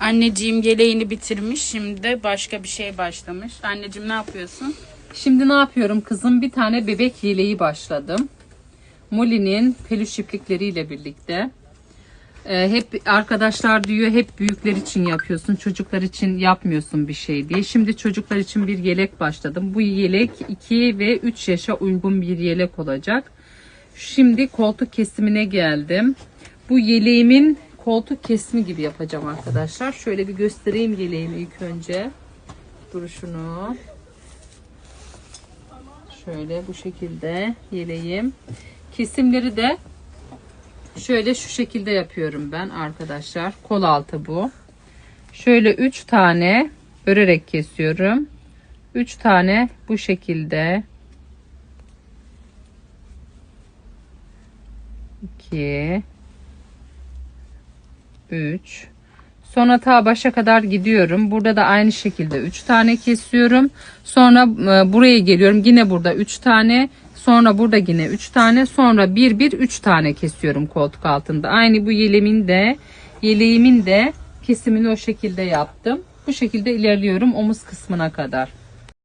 Anneciğim yeleğini bitirmiş. Şimdi başka bir şey başlamış. Anneciğim ne yapıyorsun? Şimdi ne yapıyorum kızım? Bir tane bebek yeleği başladım. Molly'nin peluş iplikleriyle birlikte. Ee, hep arkadaşlar diyor hep büyükler için yapıyorsun. Çocuklar için yapmıyorsun bir şey diye. Şimdi çocuklar için bir yelek başladım. Bu yelek 2 ve 3 yaşa uygun bir yelek olacak. Şimdi koltuk kesimine geldim. Bu yeleğimin koltuk kesimi gibi yapacağım arkadaşlar. Şöyle bir göstereyim yeleğimi ilk önce. Duruşunu. Şöyle bu şekilde yeleğim. Kesimleri de şöyle şu şekilde yapıyorum ben arkadaşlar. Kol altı bu. Şöyle 3 tane örerek kesiyorum. 3 tane bu şekilde. 2 3 Sonra ta başa kadar gidiyorum. Burada da aynı şekilde 3 tane kesiyorum. Sonra e, buraya geliyorum. Yine burada 3 tane. Sonra burada yine 3 tane. Sonra 1 1 3 tane kesiyorum koltuk altında. Aynı bu yeleğimin de yeleğimin de kesimini o şekilde yaptım. Bu şekilde ilerliyorum omuz kısmına kadar.